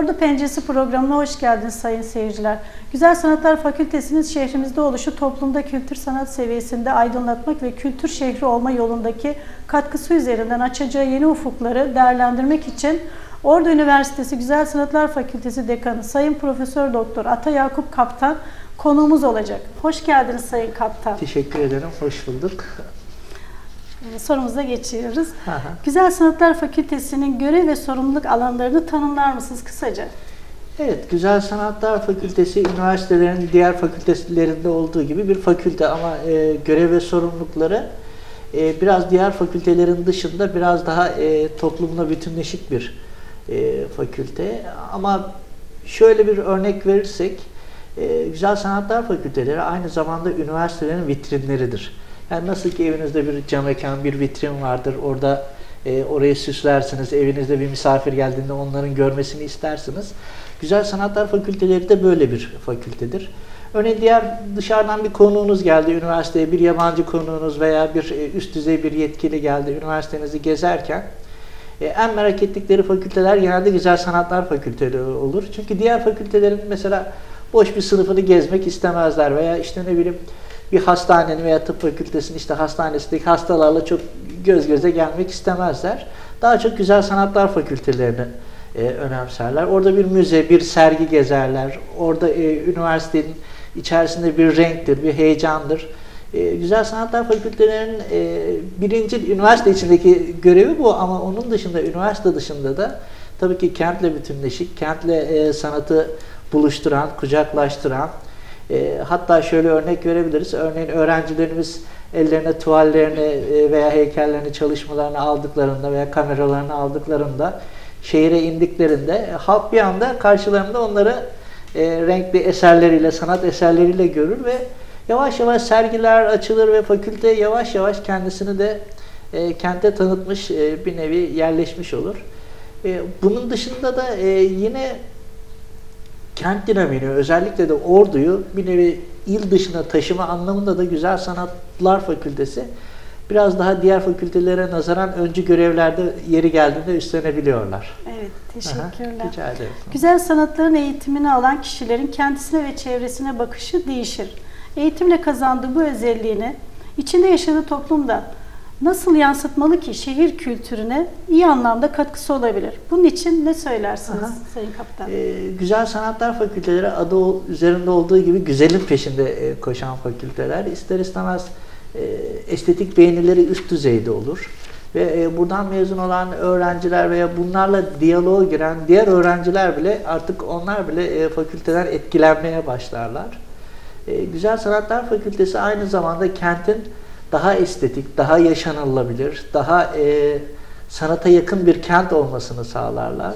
Ordu Penceresi programına hoş geldiniz sayın seyirciler. Güzel Sanatlar Fakültesinin şehrimizde oluşu toplumda kültür sanat seviyesinde aydınlatmak ve kültür şehri olma yolundaki katkısı üzerinden açacağı yeni ufukları değerlendirmek için Ordu Üniversitesi Güzel Sanatlar Fakültesi Dekanı Sayın Profesör Doktor Ata Yakup Kaptan konuğumuz olacak. Hoş geldiniz Sayın Kaptan. Teşekkür ederim. Hoş bulduk. Ee, Sorumuza geçiyoruz. Hı. Güzel Sanatlar Fakültesi'nin görev ve sorumluluk alanlarını tanımlar mısınız kısaca? Evet, Güzel Sanatlar Fakültesi üniversitelerin diğer fakültelerinde olduğu gibi bir fakülte ama e, görev ve sorumlulukları e, biraz diğer fakültelerin dışında biraz daha e, toplumla bütünleşik bir e, fakülte. Ama şöyle bir örnek verirsek, e, Güzel Sanatlar Fakülteleri aynı zamanda üniversitelerin vitrinleridir. Yani nasıl ki evinizde bir cam mekan, bir vitrin vardır, orada e, orayı süslersiniz, evinizde bir misafir geldiğinde onların görmesini istersiniz. Güzel Sanatlar Fakülteleri de böyle bir fakültedir. Örneğin diğer dışarıdan bir konuğunuz geldi üniversiteye, bir yabancı konuğunuz veya bir e, üst düzey bir yetkili geldi üniversitenizi gezerken e, en merak ettikleri fakülteler genelde Güzel Sanatlar Fakülteleri olur. Çünkü diğer fakültelerin mesela boş bir sınıfını gezmek istemezler veya işte ne bileyim bir hastanenin veya tıp fakültesinin işte hastanesindeki hastalarla çok göz göze gelmek istemezler. Daha çok Güzel Sanatlar Fakültelerini e, önemserler. Orada bir müze, bir sergi gezerler. Orada e, üniversitenin içerisinde bir renktir, bir heyecandır. E, Güzel Sanatlar Fakültelerinin e, birinci üniversite içindeki görevi bu ama onun dışında üniversite dışında da tabii ki kentle bütünleşik, kentle e, sanatı buluşturan, kucaklaştıran, e, hatta şöyle örnek verebiliriz. Örneğin öğrencilerimiz ellerine tuvallerini e, veya heykellerini, çalışmalarını aldıklarında veya kameralarını aldıklarında şehire indiklerinde halk bir anda karşılarında onları e, renkli eserleriyle, sanat eserleriyle görür ve yavaş yavaş sergiler açılır ve fakülte yavaş yavaş kendisini de e, kente tanıtmış e, bir nevi yerleşmiş olur. E, bunun dışında da e, yine kent dinamiğini özellikle de orduyu bir nevi il dışına taşıma anlamında da Güzel Sanatlar Fakültesi biraz daha diğer fakültelere nazaran öncü görevlerde yeri geldiğinde üstlenebiliyorlar. Evet, Aha, teşekkürler. Rica ederim. Güzel sanatların eğitimini alan kişilerin kendisine ve çevresine bakışı değişir. Eğitimle kazandığı bu özelliğini içinde yaşadığı toplumda nasıl yansıtmalı ki şehir kültürüne iyi anlamda katkısı olabilir? Bunun için ne söylersiniz Aha. Sayın Kaptan? Ee, güzel Sanatlar Fakülteleri adı üzerinde olduğu gibi güzelin peşinde e, koşan fakülteler. İster istemez e, estetik beğenileri üst düzeyde olur. Ve e, buradan mezun olan öğrenciler veya bunlarla diyaloğa giren diğer öğrenciler bile artık onlar bile e, fakülteden etkilenmeye başlarlar. E, Güzel Sanatlar Fakültesi aynı zamanda kentin daha estetik, daha yaşanılabilir, daha e, sanata yakın bir kent olmasını sağlarlar.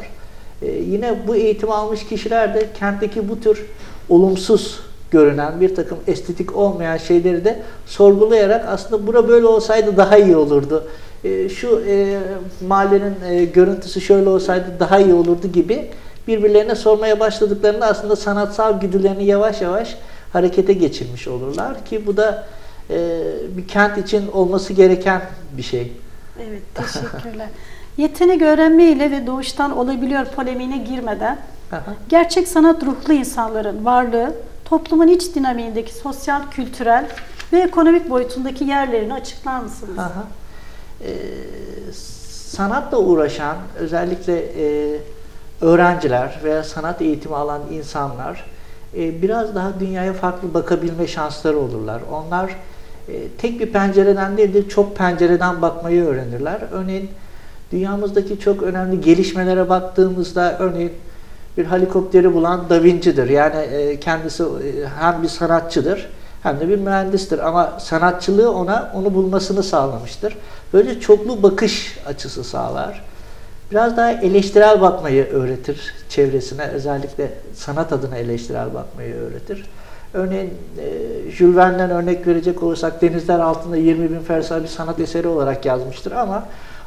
E, yine bu eğitim almış kişiler de kentteki bu tür olumsuz görünen bir takım estetik olmayan şeyleri de sorgulayarak aslında bura böyle olsaydı daha iyi olurdu. E, şu e, mahallenin e, görüntüsü şöyle olsaydı daha iyi olurdu gibi birbirlerine sormaya başladıklarında aslında sanatsal güdülerini yavaş yavaş harekete geçirmiş olurlar ki bu da e, bir kent için olması gereken bir şey. Evet, teşekkürler. Yetenek öğrenme ile ve doğuştan olabiliyor polemiğine girmeden Aha. gerçek sanat ruhlu insanların varlığı toplumun iç dinamiğindeki sosyal, kültürel ve ekonomik boyutundaki yerlerini açıklar mısınız? Aha. Ee, sanatla uğraşan özellikle e, öğrenciler veya sanat eğitimi alan insanlar e, biraz daha dünyaya farklı bakabilme şansları olurlar. Onlar tek bir pencereden değil de çok pencereden bakmayı öğrenirler. Örneğin dünyamızdaki çok önemli gelişmelere baktığımızda örneğin bir helikopteri bulan Da Vinci'dir. Yani e, kendisi e, hem bir sanatçıdır hem de bir mühendistir. Ama sanatçılığı ona onu bulmasını sağlamıştır. Böylece çoklu bakış açısı sağlar. Biraz daha eleştirel bakmayı öğretir çevresine. Özellikle sanat adına eleştirel bakmayı öğretir. Örneğin e, Jules Verne'den örnek verecek olursak Denizler Altında 20 bin fersah bir sanat eseri olarak yazmıştır ama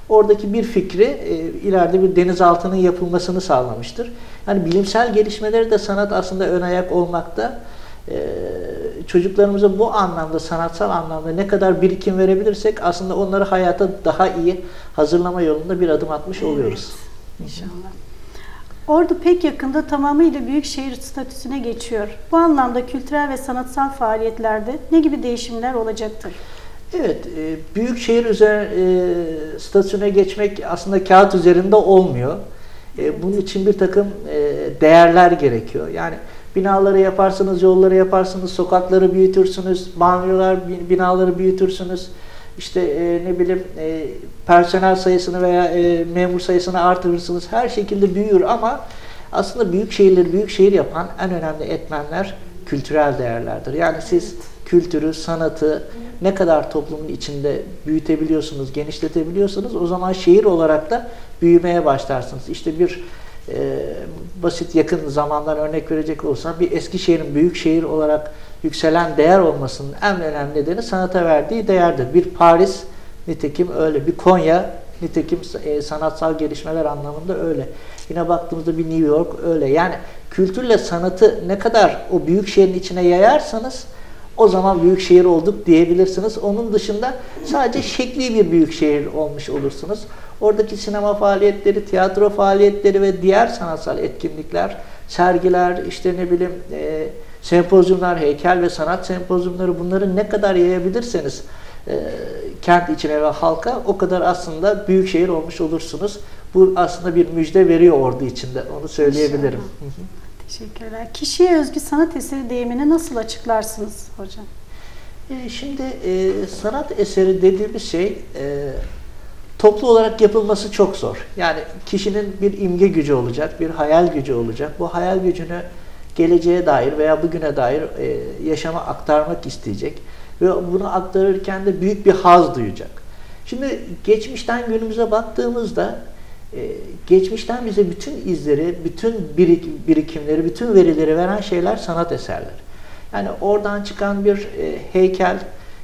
oradaki bir fikri e, ileride bir denizaltının yapılmasını sağlamıştır. Yani bilimsel gelişmeleri de sanat aslında ön ayak olmakta. E, çocuklarımıza bu anlamda, sanatsal anlamda ne kadar birikim verebilirsek aslında onları hayata daha iyi hazırlama yolunda bir adım atmış oluyoruz. İnşallah. Ordu pek yakında tamamıyla büyük şehir statüsüne geçiyor. Bu anlamda kültürel ve sanatsal faaliyetlerde ne gibi değişimler olacaktır? Evet, e, büyük şehir üzerine e, statüsüne geçmek aslında kağıt üzerinde olmuyor. E, bunun için bir takım e, değerler gerekiyor. Yani binaları yaparsınız, yolları yaparsınız, sokakları büyütürsünüz, banyolar, bi- binaları büyütürsünüz. İşte e, ne bileyim e, personel sayısını veya e, memur sayısını artırırsınız. Her şekilde büyür ama aslında büyük şehirleri büyük şehir yapan en önemli etmenler kültürel değerlerdir. Yani siz kültürü, sanatı ne kadar toplumun içinde büyütebiliyorsunuz, genişletebiliyorsanız o zaman şehir olarak da büyümeye başlarsınız. İşte bir e, basit yakın zamandan örnek verecek olsam bir Eskişehir'in büyük şehir olarak yükselen değer olmasının en önemli nedeni sanata verdiği değerdir. Bir Paris nitekim öyle, bir Konya nitekim e, sanatsal gelişmeler anlamında öyle. Yine baktığımızda bir New York öyle. Yani kültürle sanatı ne kadar o büyük şehrin içine yayarsanız o zaman büyük şehir olduk diyebilirsiniz. Onun dışında sadece şekli bir büyük şehir olmuş olursunuz. Oradaki sinema faaliyetleri, tiyatro faaliyetleri ve diğer sanatsal etkinlikler, sergiler, işte ne bileyim e, sempozyumlar, heykel ve sanat sempozyumları bunları ne kadar yayabilirseniz e, kent içine ve halka o kadar aslında büyük şehir olmuş olursunuz. Bu aslında bir müjde veriyor ordu içinde. Onu söyleyebilirim. Teşekkürler. Kişiye özgü sanat eseri deyimini nasıl açıklarsınız hocam? E, Şimdi e, sanat eseri dediğimiz şey e, toplu olarak yapılması çok zor. Yani kişinin bir imge gücü olacak, bir hayal gücü olacak. Bu hayal gücünü geleceğe dair veya bugüne dair e, yaşama aktarmak isteyecek ve bunu aktarırken de büyük bir haz duyacak. Şimdi geçmişten günümüze baktığımızda e, geçmişten bize bütün izleri, bütün birik, birikimleri, bütün verileri veren şeyler sanat eserleri. Yani oradan çıkan bir e, heykel,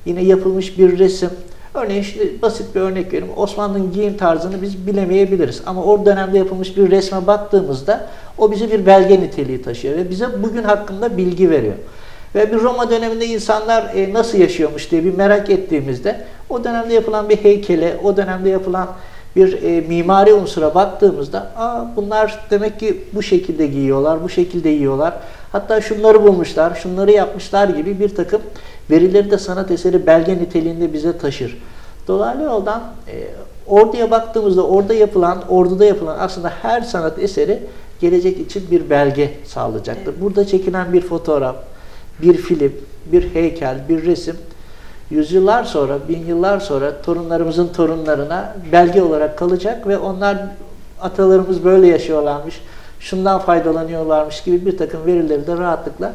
yine yapılmış bir resim. Örneğin şimdi basit bir örnek vereyim. Osmanlı'nın giyim tarzını biz bilemeyebiliriz. Ama o dönemde yapılmış bir resme baktığımızda o bize bir belge niteliği taşıyor ve bize bugün hakkında bilgi veriyor. Ve bir Roma döneminde insanlar e, nasıl yaşıyormuş diye bir merak ettiğimizde o dönemde yapılan bir heykele, o dönemde yapılan bir e, mimari unsura baktığımızda Aa, bunlar demek ki bu şekilde giyiyorlar, bu şekilde yiyorlar. Hatta şunları bulmuşlar, şunları yapmışlar gibi bir takım verileri de sanat eseri belge niteliğinde bize taşır. Dolaylı yoldan e, orduya baktığımızda orada yapılan, orduda yapılan aslında her sanat eseri gelecek için bir belge sağlayacaktır. Burada çekilen bir fotoğraf, bir film, bir heykel, bir resim yüzyıllar sonra, bin yıllar sonra torunlarımızın torunlarına belge olarak kalacak ve onlar atalarımız böyle yaşıyorlarmış, şundan faydalanıyorlarmış gibi bir takım verileri de rahatlıkla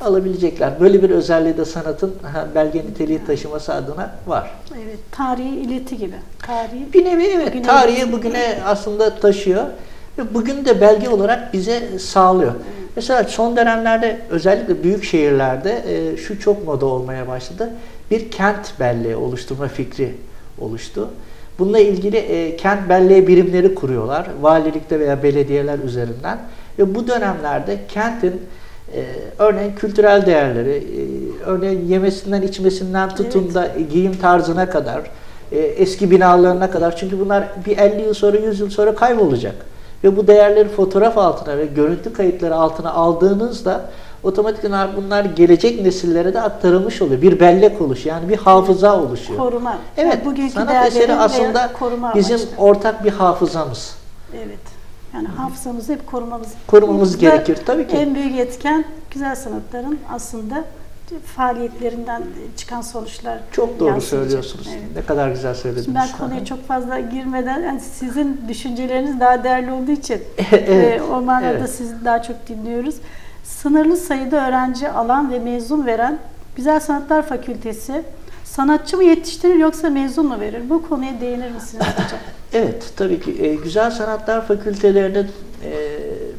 alabilecekler. Böyle bir özelliği de sanatın belge niteliği taşıması adına var. Evet, tarihi ileti gibi. Tarihi Bir nevi evet Bugüne tarihi bugüne aslında taşıyor ve bugün de belge olarak bize sağlıyor. Mesela son dönemlerde özellikle büyük şehirlerde e, şu çok moda olmaya başladı. Bir kent belleği oluşturma fikri oluştu. Bununla ilgili e, kent belleği birimleri kuruyorlar. Valilikte veya belediyeler üzerinden. Ve bu dönemlerde kentin e, örneğin kültürel değerleri, e, örneğin yemesinden içmesinden tutun Evet. da giyim tarzına kadar, e, eski binalarına kadar. Çünkü bunlar bir 50 yıl sonra, 100 yıl sonra kaybolacak. Ve bu değerleri fotoğraf altına ve görüntü kayıtları altına aldığınızda otomatik olarak bunlar gelecek nesillere de aktarılmış oluyor. Bir bellek oluşuyor. Yani bir hafıza oluşuyor. koruma. Evet, Yani bugünkü sanat eseri aslında koruma bizim amaçlı. ortak bir hafızamız. Evet. Yani hafızamızı hep korumamız, Korumamız gerekir tabii ki. En büyük etken güzel sanatların aslında faaliyetlerinden çıkan soçlar. Çok doğru yansıyacak. söylüyorsunuz. Evet. Ne kadar güzel söylediniz. Şimdi ben konuya çok fazla girmeden yani sizin düşünceleriniz daha değerli olduğu için Evet, e, o manada evet. sizi daha çok dinliyoruz. Sınırlı sayıda öğrenci alan ve mezun veren Güzel Sanatlar Fakültesi sanatçı mı yetiştirir yoksa mezun mu verir? Bu konuya değinir misiniz hocam? Evet, tabii ki. E, Güzel Sanatlar Fakültelerinin e,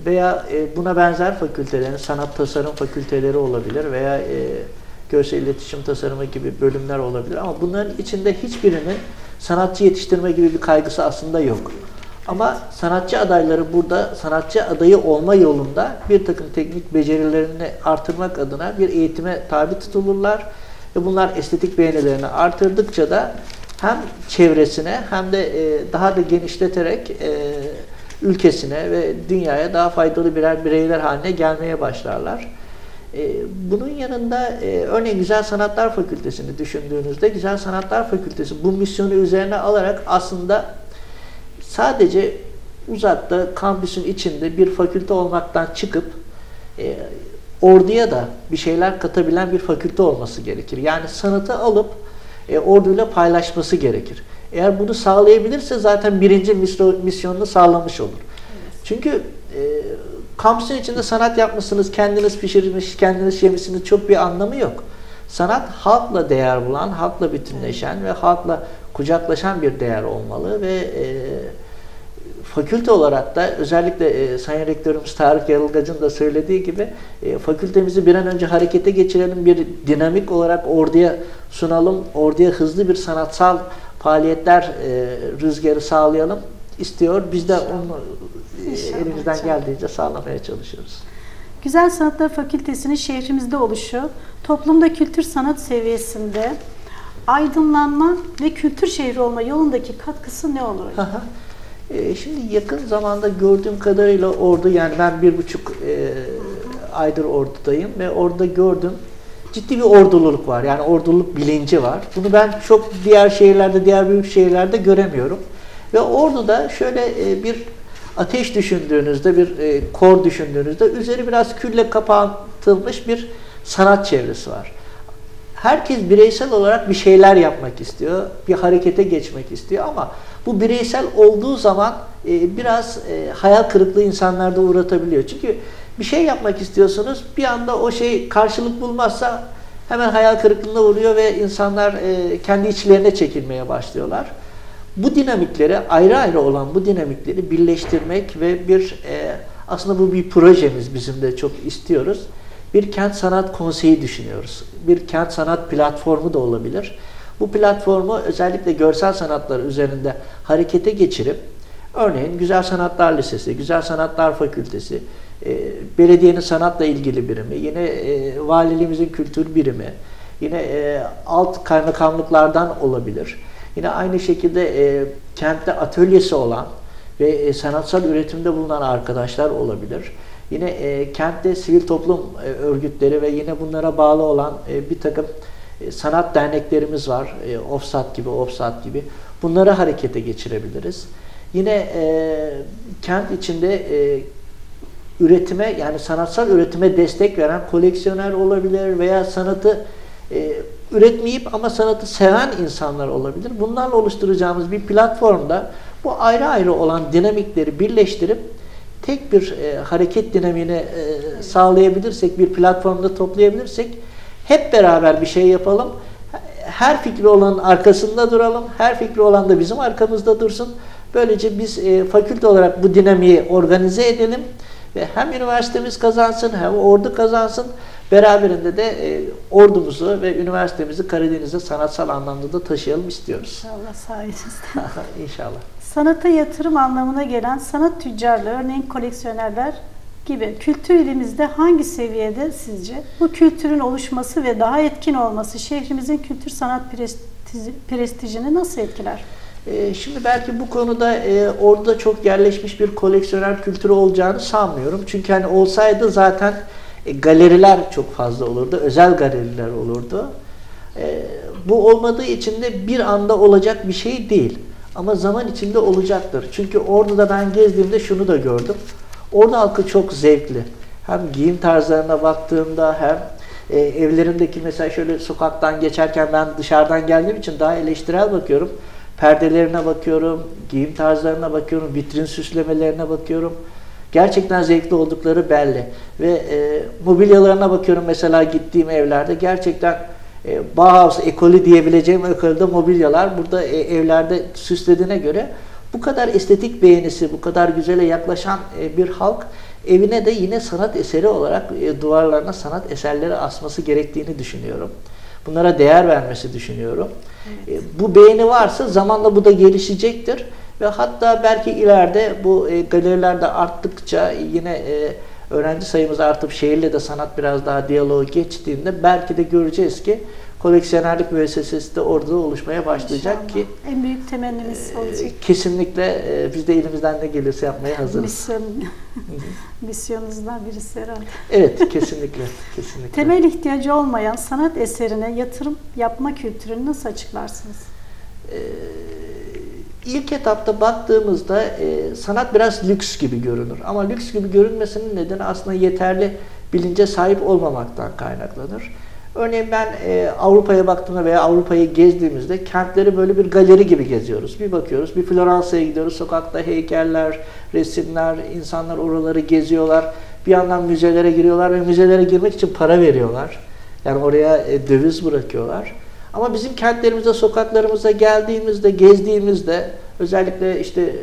veya e, buna benzer fakültelerin, sanat tasarım fakülteleri olabilir veya e, görsel iletişim tasarımı gibi bölümler olabilir. Ama bunların içinde hiçbirinin sanatçı yetiştirme gibi bir kaygısı aslında yok. Ama sanatçı adayları burada sanatçı adayı olma yolunda bir takım teknik becerilerini artırmak adına bir eğitime tabi tutulurlar. Ve bunlar estetik beğenilerini artırdıkça da hem çevresine hem de e, daha da genişleterek e, ülkesine ve dünyaya daha faydalı birer bireyler haline gelmeye başlarlar. E, bunun yanında örneğin Güzel Sanatlar Fakültesini düşündüğünüzde Güzel Sanatlar Fakültesi bu misyonu üzerine alarak aslında sadece uzakta kampüsün içinde bir fakülte olmaktan çıkıp e, orduya da bir şeyler katabilen bir fakülte olması gerekir. Yani sanatı alıp e, orduyla paylaşması gerekir. Eğer bunu sağlayabilirse zaten birinci misyo- misyonunu sağlamış olur. Çünkü e, kampüsün içinde sanat yapmışsınız, kendiniz pişirmiş, kendiniz yemişsiniz çok bir anlamı yok. Sanat halkla değer bulan, halkla bütünleşen ve halkla kucaklaşan bir değer olmalı ve e, fakülte olarak da özellikle e, Sayın Rektörümüz Tarık Yarılgac'ın da söylediği gibi e, fakültemizi bir an önce harekete geçirelim, bir dinamik olarak orduya sunalım, orduya hızlı bir sanatsal faaliyetler e, rüzgarı sağlayalım istiyor. Biz de onu e, İnşallah elimizden hocam. geldiğince sağlamaya çalışıyoruz. Güzel Sanatlar Fakültesi'nin şehrimizde oluşu, toplumda kültür sanat seviyesinde aydınlanma ve kültür şehri olma yolundaki katkısı ne olur. E, Şimdi yakın zamanda gördüğüm kadarıyla orada yani ben bir buçuk e, aydır ordudayım ve orada gördüm ciddi bir ordululuk var. Yani orduluk bilinci var. Bunu ben çok diğer şehirlerde, diğer büyük şehirlerde göremiyorum. Ve orduda şöyle e, bir ateş düşündüğünüzde, bir e, kor düşündüğünüzde üzeri biraz külle kapatılmış bir sanat çevresi var herkes bireysel olarak bir şeyler yapmak istiyor, bir harekete geçmek istiyor ama bu bireysel olduğu zaman e, biraz e, hayal kırıklığı insanlarda uğratabiliyor. Çünkü bir şey yapmak istiyorsunuz, bir anda o şey karşılık bulmazsa hemen hayal kırıklığına uğruyor ve insanlar e, kendi içlerine çekilmeye başlıyorlar. Bu dinamikleri ayrı ayrı olan bu dinamikleri birleştirmek ve bir e, aslında bu bir projemiz bizim de çok istiyoruz. Bir kent sanat konseyi düşünüyoruz. Bir kent sanat platformu da olabilir. Bu platformu özellikle görsel sanatlar üzerinde harekete geçirip örneğin Güzel Sanatlar Lisesi, Güzel Sanatlar Fakültesi, e, belediyenin sanatla ilgili birimi, yine e, valiliğimizin kültür birimi, yine e, alt kaymakamlıklardan olabilir. Yine aynı şekilde e, kentte atölyesi olan ve e, sanatsal üretimde bulunan arkadaşlar olabilir. Yine e, kentte sivil toplum e, örgütleri ve yine bunlara bağlı olan e, bir takım e, sanat derneklerimiz var. E, Offsat gibi, Offsat gibi. Bunları harekete geçirebiliriz. Yine e, kent içinde e, üretime yani sanatsal üretime destek veren koleksiyoner olabilir veya sanatı e, üretmeyip ama sanatı seven insanlar olabilir. Bunlarla oluşturacağımız bir platformda bu ayrı ayrı olan dinamikleri birleştirip tek bir e, hareket dinamiğini e, sağlayabilirsek, bir platformda toplayabilirsek hep beraber bir şey yapalım. Her fikri olanın arkasında duralım. Her fikri olan da bizim arkamızda dursun. Böylece biz e, fakülte olarak bu dinamiği organize edelim ve hem üniversitemiz kazansın hem ordu kazansın. Beraberinde de e, ordumuzu ve üniversitemizi Karadeniz'e sanatsal anlamda da taşıyalım istiyoruz. İnşallah sayenizde. İnşallah. Sanata yatırım anlamına gelen sanat tüccarlığı, örneğin koleksiyonerler gibi kültür ilimizde hangi seviyede sizce? Bu kültürün oluşması ve daha etkin olması şehrimizin kültür sanat prestiji- prestijini nasıl etkiler? Ee, Şimdi belki bu konuda e, orada çok yerleşmiş bir koleksiyoner kültürü olacağını sanmıyorum. Çünkü hani olsaydı zaten e, galeriler çok fazla olurdu, özel galeriler olurdu. E, Bu olmadığı için de bir anda olacak bir şey değil. Ama zaman içinde olacaktır. Çünkü orada da ben gezdiğimde şunu da gördüm. Orada halkı çok zevkli. Hem giyim tarzlarına baktığımda hem e, evlerindeki mesela şöyle sokaktan geçerken ben dışarıdan geldiğim için daha eleştirel bakıyorum. Perdelerine bakıyorum, giyim tarzlarına bakıyorum, vitrin süslemelerine bakıyorum. Gerçekten zevkli oldukları belli. Ve e, mobilyalarına bakıyorum mesela gittiğim evlerde gerçekten e, Bauhaus ekolü diyebileceğim ekolde mobilyalar burada e, evlerde süslediğine göre bu kadar estetik beğenisi, bu kadar güzele yaklaşan e, bir halk evine de yine sanat eseri olarak e, duvarlarına sanat eserleri asması gerektiğini düşünüyorum. Bunlara değer vermesi düşünüyorum. E, bu beğeni varsa zamanla bu da gelişecektir ve hatta belki ileride bu e, galeriler de arttıkça yine e, öğrenci sayımız artıp şehirle de sanat biraz daha diyaloğu geçtiğinde belki de göreceğiz ki koleksiyonerlik müessesesi de orada oluşmaya başlayacak İnşallah. ki en büyük temennimiz e, olacak. kesinlikle e, biz de elimizden ne gelirse yapmaya hazırız. Misyon, misyonunuzdan birisi herhalde. Evet, kesinlikle, kesinlikle. Temel ihtiyacı olmayan sanat eserine yatırım yapma kültürünü nasıl açıklarsınız? Ee, ilk etapta baktığımızda e, sanat biraz lüks gibi görünür. Ama lüks gibi görünmesinin nedeni aslında yeterli bilince sahip olmamaktan kaynaklanır. Örneğin ben e, Avrupa'ya baktığımda veya Avrupa'yı gezdiğimizde kentleri böyle bir galeri gibi geziyoruz. Bir bakıyoruz, bir Floransa'ya gidiyoruz. Sokakta heykeller, resimler, insanlar oraları geziyorlar. Bir yandan müzelere giriyorlar ve müzelere girmek için para veriyorlar. Yani oraya e, döviz bırakıyorlar. Ama bizim kentlerimize, sokaklarımıza geldiğimizde, gezdiğimizde özellikle işte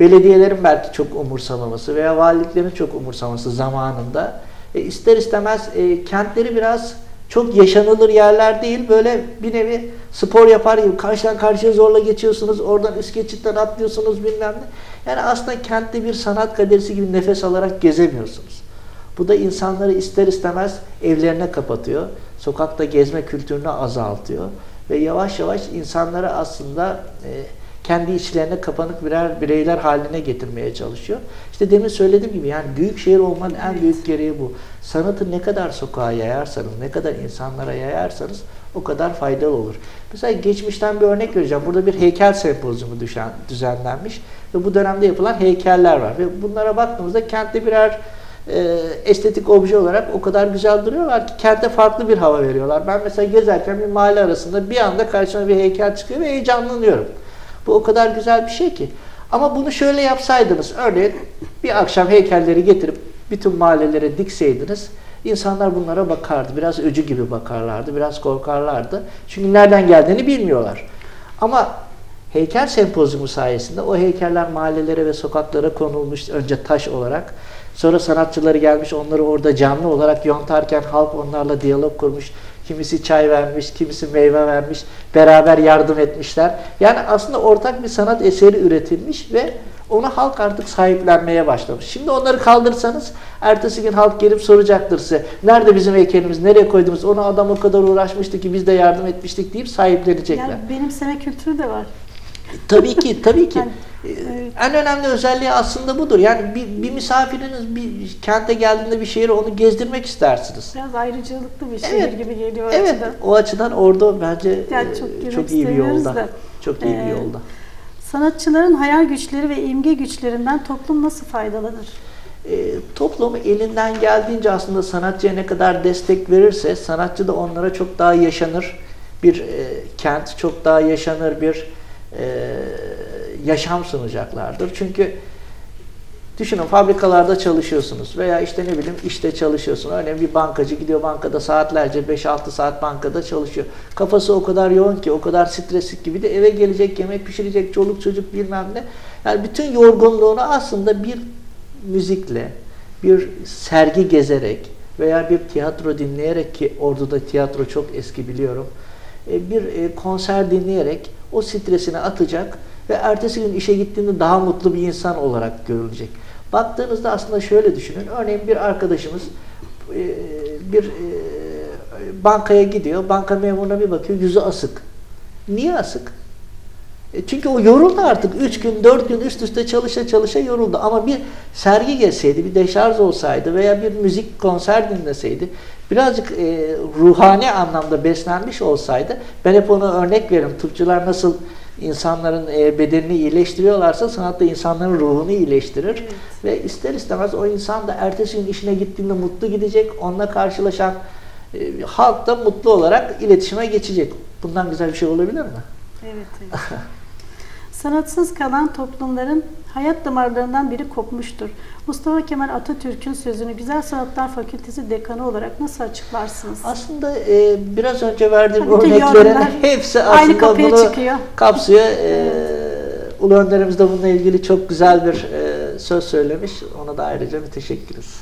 belediyelerin belki çok umursamaması veya valiliklerin çok umursaması zamanında e, ister istemez e, kentleri biraz çok yaşanılır yerler değil böyle bir nevi spor yapar gibi karşıdan karşıya zorla geçiyorsunuz oradan üst geçitten atlıyorsunuz bilmem ne. Yani aslında kentte bir sanat galerisi gibi nefes alarak gezemiyorsunuz. Bu da insanları ister istemez evlerine kapatıyor. Sokakta gezme kültürünü azaltıyor. Ve yavaş yavaş insanları aslında e, kendi içlerine kapanık birer bireyler haline getirmeye çalışıyor. İşte demin söylediğim gibi yani büyük şehir olmanın en büyük gereği bu. Sanatı ne kadar sokağa yayarsanız, ne kadar insanlara yayarsanız o kadar faydalı olur. Mesela geçmişten bir örnek vereceğim. Burada bir heykel sempozyumu düşen, düzenlenmiş ve bu dönemde yapılan heykeller var. Ve bunlara baktığımızda kentte birer e, estetik obje olarak o kadar güzel duruyorlar ki kente farklı bir hava veriyorlar. Ben mesela gezerken bir mahalle arasında bir anda karşıma bir heykel çıkıyor ve heyecanlanıyorum. Bu o kadar güzel bir şey ki. Ama bunu şöyle yapsaydınız, örneğin bir akşam heykelleri getirip bütün mahallelere dikseydiniz, insanlar bunlara bakardı. Biraz öcü gibi bakarlardı, biraz korkarlardı. Çünkü nereden geldiğini bilmiyorlar. Ama heykel sempozyumu sayesinde o heykeller mahallelere ve sokaklara konulmuş önce taş olarak. Sonra sanatçıları gelmiş onları orada canlı olarak yontarken halk onlarla diyalog kurmuş. Kimisi çay vermiş, kimisi meyve vermiş, beraber yardım etmişler. Yani aslında ortak bir sanat eseri üretilmiş ve onu halk artık sahiplenmeye başlamış. Şimdi onları kaldırsanız ertesi gün halk gelip soracaktır size. Nerede bizim heykelimiz, nereye koydunuz? Ona adam o kadar uğraşmıştı ki biz de yardım etmiştik deyip sahiplenecekler. Yani benimseme kültürü de var. Tabii ki, tabii ki. Yani, evet. En önemli özelliği aslında budur. Yani bir, bir misafiriniz bir kente geldiğinde bir şehri onu gezdirmek istersiniz. Biraz ayrıcalıklı bir şehir Evet. gibi geliyor Evet, açıdan. o açıdan orada bence Yani e, çok girmek çok iyi bir yolda. da. Çok iyi bir Ee, yolda. Sanatçıların hayal güçleri ve imge güçlerinden toplum nasıl faydalanır? E, toplum elinden geldiğince aslında sanatçıya ne kadar destek verirse sanatçı da onlara çok daha yaşanır bir e, kent, çok daha yaşanır bir e, yaşam sunacaklardır. Çünkü düşünün fabrikalarda çalışıyorsunuz veya işte ne bileyim işte çalışıyorsun. Örneğin bir bankacı gidiyor bankada saatlerce 5-6 saat bankada çalışıyor. Kafası o kadar yoğun ki o kadar stresli gibi de eve gelecek yemek pişirecek çoluk çocuk bilmem ne. Yani bütün yorgunluğunu aslında bir müzikle, bir sergi gezerek veya bir tiyatro dinleyerek ki Ordu'da tiyatro çok eski biliyorum. e, Bir e, konser dinleyerek o stresini atacak ve ertesi gün işe gittiğinde daha mutlu bir insan olarak görülecek. Baktığınızda aslında şöyle düşünün. Örneğin bir arkadaşımız e, bir e, bankaya gidiyor. Banka memuruna bir bakıyor yüzü asık. Niye asık? E, Çünkü o yoruldu artık. 3 gün, 4 gün üst üste çalışa çalışa yoruldu. Ama bir sergi geçseydi, bir deşarj olsaydı veya bir müzik konser dinleseydi, birazcık e, ruhani anlamda beslenmiş olsaydı, ben hep onu örnek veririm. Tıpçılar nasıl insanların e, bedenini iyileştiriyorlarsa sanat da insanların ruhunu iyileştirir. Ve ister istemez o insan da ertesi gün işine gittiğinde mutlu gidecek. Onunla karşılaşan e, halk da mutlu olarak iletişime geçecek. Bundan güzel bir şey olabilir mi? Evet, evet. Sanatsız kalan toplumların hayat damarlarından biri kopmuştur. Mustafa Kemal Atatürk'ün sözünü Güzel Sanatlar Fakültesi dekanı olarak nasıl açıklarsınız? Aslında e, biraz önce verdiğim ki örneklerin hepsi Aynı aslında kapıya bunu çıkıyor. kapsıyor. E, Ulu Önderimiz de bununla ilgili çok güzel bir e, söz söylemiş. Ona da ayrıca bir teşekkürüz.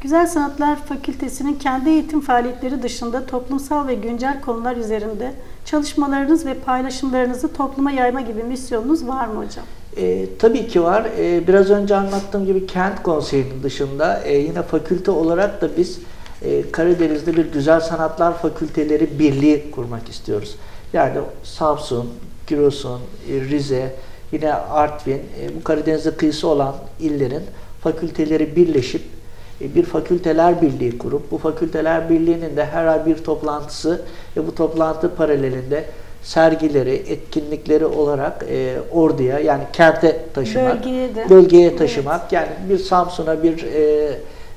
Güzel Sanatlar Fakültesi'nin kendi eğitim faaliyetleri dışında toplumsal ve güncel konular üzerinde çalışmalarınız ve paylaşımlarınızı topluma yayma gibi misyonunuz var mı hocam? E, tabii ki var. E, biraz önce anlattığım gibi kent konseyinin dışında e, yine fakülte olarak da biz e, Karadeniz'de bir Güzel Sanatlar Fakülteleri Birliği kurmak istiyoruz. Yani Samsun, Giresun, e, Rize, yine Artvin, e, bu Karadeniz'de kıyısı olan illerin fakülteleri birleşip e, bir fakülteler birliği kurup bu fakülteler birliğinin de her ay bir toplantısı ve bu toplantı paralelinde sergileri, etkinlikleri olarak e, orduya yani kente taşımak, Bölgeye de. bölgeye taşımak yani bir Samsun'a bir e,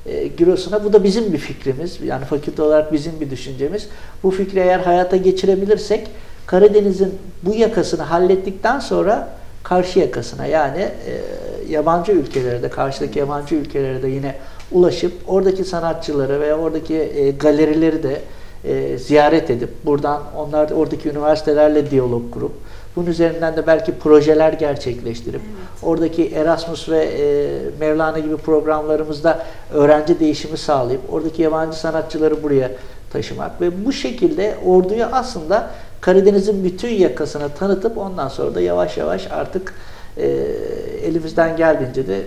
e, Giresun'a bu da bizim bir fikrimiz yani fakülte olarak bizim bir düşüncemiz. Bu fikri eğer hayata geçirebilirsek Karadeniz'in bu yakasını hallettikten sonra karşı yakasına yani e, yabancı ülkelere de karşıdaki yabancı ülkelere de yine ulaşıp oradaki sanatçıları ve oradaki e, galerileri de e, ziyaret edip buradan onlar oradaki üniversitelerle diyalog kurup bunun üzerinden de belki projeler gerçekleştirip oradaki Erasmus ve e, Mevlana gibi programlarımızda öğrenci değişimi sağlayıp oradaki yabancı sanatçıları buraya taşımak ve bu şekilde orduyu aslında Karadeniz'in bütün yakasına tanıtıp ondan sonra da yavaş yavaş artık e, elimizden geldiğince de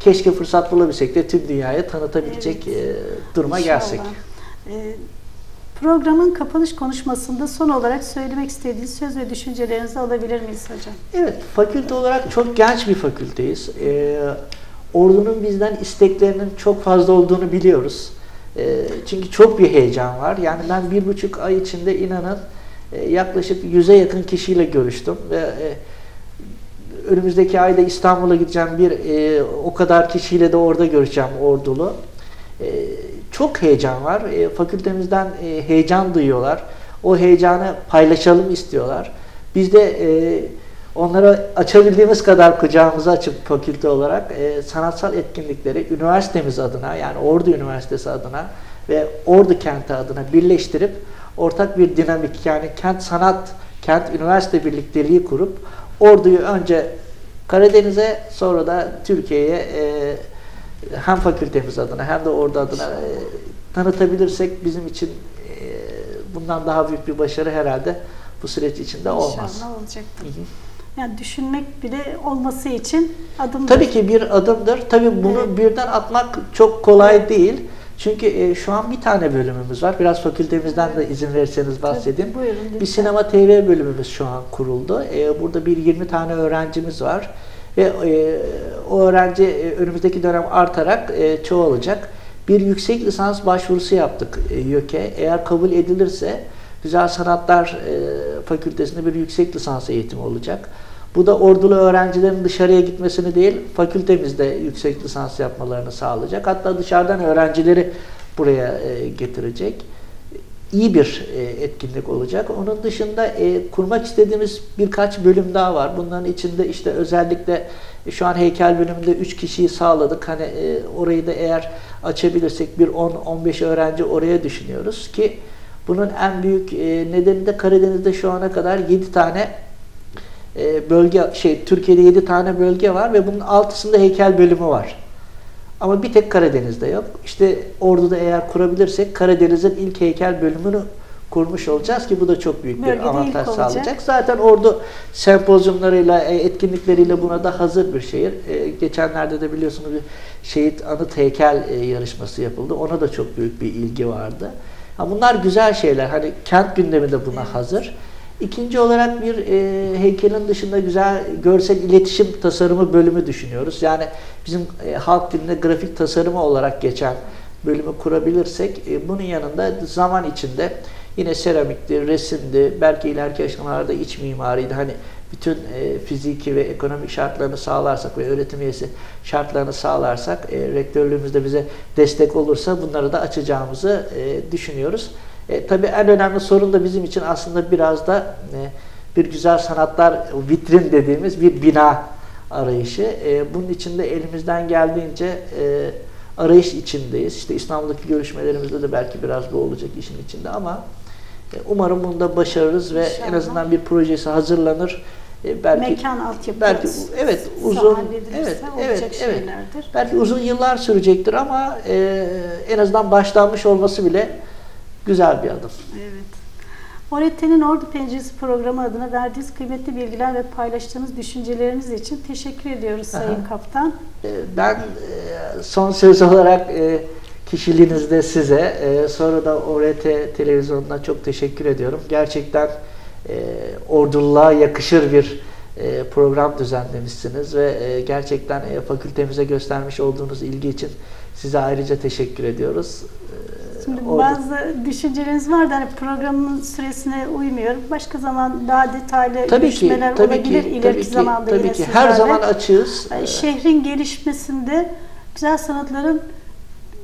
keşke fırsat bulabilsek de tüm dünyaya tanıtabilecek e, duruma İnşallah. gelsek. Ee, Programın kapanış konuşmasında son olarak söylemek istediğiniz söz ve düşüncelerinizi alabilir miyiz hocam? Evet, fakülte olarak çok genç bir fakülteyiz. Ee, ordunun bizden isteklerinin çok fazla olduğunu biliyoruz. Ee, çünkü çok bir heyecan var. Yani ben bir buçuk ay içinde inanın e, yaklaşık yüze yakın kişiyle görüştüm ve e, önümüzdeki ayda İstanbul'a gideceğim bir e, o kadar kişiyle de orada görüşeceğim ordulu. E, çok heyecan var. E, fakültemizden e, heyecan duyuyorlar. O heyecanı paylaşalım istiyorlar. Biz de e, onlara açabildiğimiz kadar kucağımızı açıp fakülte olarak e, sanatsal etkinlikleri üniversitemiz adına yani Ordu Üniversitesi adına ve Ordu kenti adına birleştirip ortak bir dinamik yani kent sanat kent üniversite birlikteliği kurup Ordu'yu önce Karadeniz'e sonra da Türkiye'ye e, hem fakültemiz adına hem de ordu adına e, tanıtabilirsek bizim için e, bundan daha büyük bir başarı herhalde bu süreç içinde olmaz. İnşallah olacaktır. Hı hı. Yani düşünmek bile olması için adım Tabii ki bir adımdır. Tabii bunu Evet. birden atmak çok kolay değil. Çünkü e, şu an bir tane bölümümüz var. Biraz fakültemizden de izin verirseniz bahsedeyim. Buyurun Bir lütfen. sinema TV bölümümüz şu an kuruldu. Ee, burada bir 20 tane öğrencimiz var. Ve e, o öğrenci e, önümüzdeki dönem artarak e, çoğalacak. Bir yüksek lisans başvurusu yaptık e, YÖK'e. Eğer kabul edilirse Güzel Sanatlar Fakültesinde bir yüksek lisans eğitimi olacak. Bu da ordulu öğrencilerin dışarıya gitmesini değil, fakültemizde yüksek lisans yapmalarını sağlayacak. Hatta dışarıdan öğrencileri buraya e, getirecek iyi bir e, etkinlik olacak. Onun dışında e, kurmak istediğimiz birkaç bölüm daha var. Bunların içinde işte özellikle e, şu an heykel bölümünde 3 kişiyi sağladık. Hani orayı da eğer açabilirsek bir 10-15 öğrenci oraya düşünüyoruz ki bunun en büyük nedeni de Karadeniz'de şu ana kadar 7 tane bölge şey Türkiye'de 7 tane bölge var ve bunun altısında heykel bölümü var. Ama bir tek Karadeniz'de yok. İşte Ordu'da eğer kurabilirsek Karadeniz'in ilk heykel bölümünü kurmuş olacağız ki bu da çok büyük bir avantaj ilk olacak. sağlayacak. Zaten Ordu sempozyumlarıyla, e, etkinlikleriyle buna da hazır bir şehir. E, Geçenlerde de biliyorsunuz bir şehit anıt heykel e, yarışması yapıldı. Ona da çok büyük bir ilgi vardı. Ha, bunlar güzel şeyler. Hani kent gündemi de buna hazır. İkinci olarak bir e, heykelin dışında güzel görsel iletişim tasarımı bölümü düşünüyoruz. Yani bizim e, halk dilinde grafik tasarımı olarak geçen bölümü kurabilirsek e, bunun yanında zaman içinde yine seramikti, resimdi, belki ileriki aşamalarda iç mimariydi. Hani bütün e, fiziki ve ekonomik şartlarını sağlarsak ve öğretim üyesi şartlarını sağlarsak, e, rektörlüğümüz de bize destek olursa bunları da açacağımızı e, düşünüyoruz. E, tabii en önemli sorun da bizim için aslında biraz da e, bir güzel sanatlar vitrin dediğimiz bir bina arayışı. E, bunun için de elimizden geldiğince e, arayış içindeyiz. İşte İstanbul'daki görüşmelerimizde de belki biraz bu olacak işin içinde ama e, umarım bunu da başarırız ve en İnşallah. azından bir projesi hazırlanır. E, belki Mekan altyapısı belki evet uzun evet evet evet belki uzun yıllar sürecektir ama e, en azından başlanmış olması bile güzel bir adım. Evet. Orette'nin Ordu Penceresi programı adına verdiğiniz kıymetli bilgiler ve paylaştığınız düşünceleriniz için teşekkür ediyoruz Sayın Aha. Kaptan. E, Ben e, son söz olarak e, kişiliğinizde size, e, sonra da ORT televizyonuna çok teşekkür ediyorum. Gerçekten ordulluğa yakışır bir program düzenlemişsiniz ve gerçekten fakültemize göstermiş olduğunuz ilgi için size ayrıca teşekkür ediyoruz. Şimdi ordu- bazı düşünceleriniz var da hani programın süresine uymuyorum. Başka zaman daha detaylı tabii ki, görüşmeler tabii olabilir ki, ileriki tabii ki, zamanda tabii ki. Her zaman açığız. Şehrin gelişmesinde güzel sanatların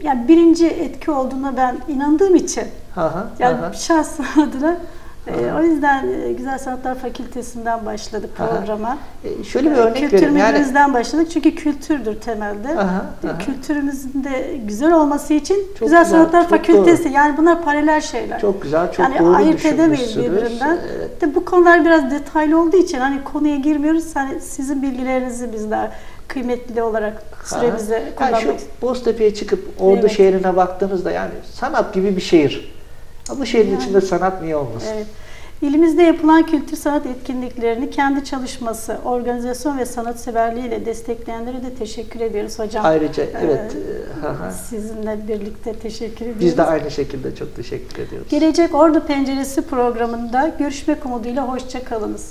yani birinci etki olduğuna ben inandığım için aha, yani aha. şahsım adına e, Aha. o yüzden e, Güzel Sanatlar Fakültesinden başladık Aha. programa. E, şöyle bir E, örnek. Yani, Kültürümüzden başladık çünkü kültürdür temelde. aha, E, aha. Kültürümüzün de güzel olması için Çok Güzel güzel, Sanatlar çok Fakültesi yani bunlar paralel şeyler. Çok güzel, çok yani doğru ayırt edemeyiz birbirinden. Evet. De bu konular biraz detaylı olduğu için hani konuya girmiyoruz. Hani sizin bilgilerinizi biz daha kıymetli olarak süremize Aha. Yani kullanmak şu Boztepe'ye çıkıp Ordu Evet. şehrine baktığınızda yani sanat gibi bir şehir. Ama şehrin Yani. içinde sanat niye olmasın? Evet. İlimizde yapılan kültür sanat etkinliklerini kendi çalışması, organizasyon ve sanatseverliğiyle destekleyenlere de teşekkür ediyoruz hocam. Ayrıca evet, Ee, e, aha. Sizinle birlikte teşekkür ediyoruz. biz de aynı şekilde çok teşekkür ediyoruz. Gelecek Ordu Penceresi programında görüşmek umuduyla hoşça kalınız.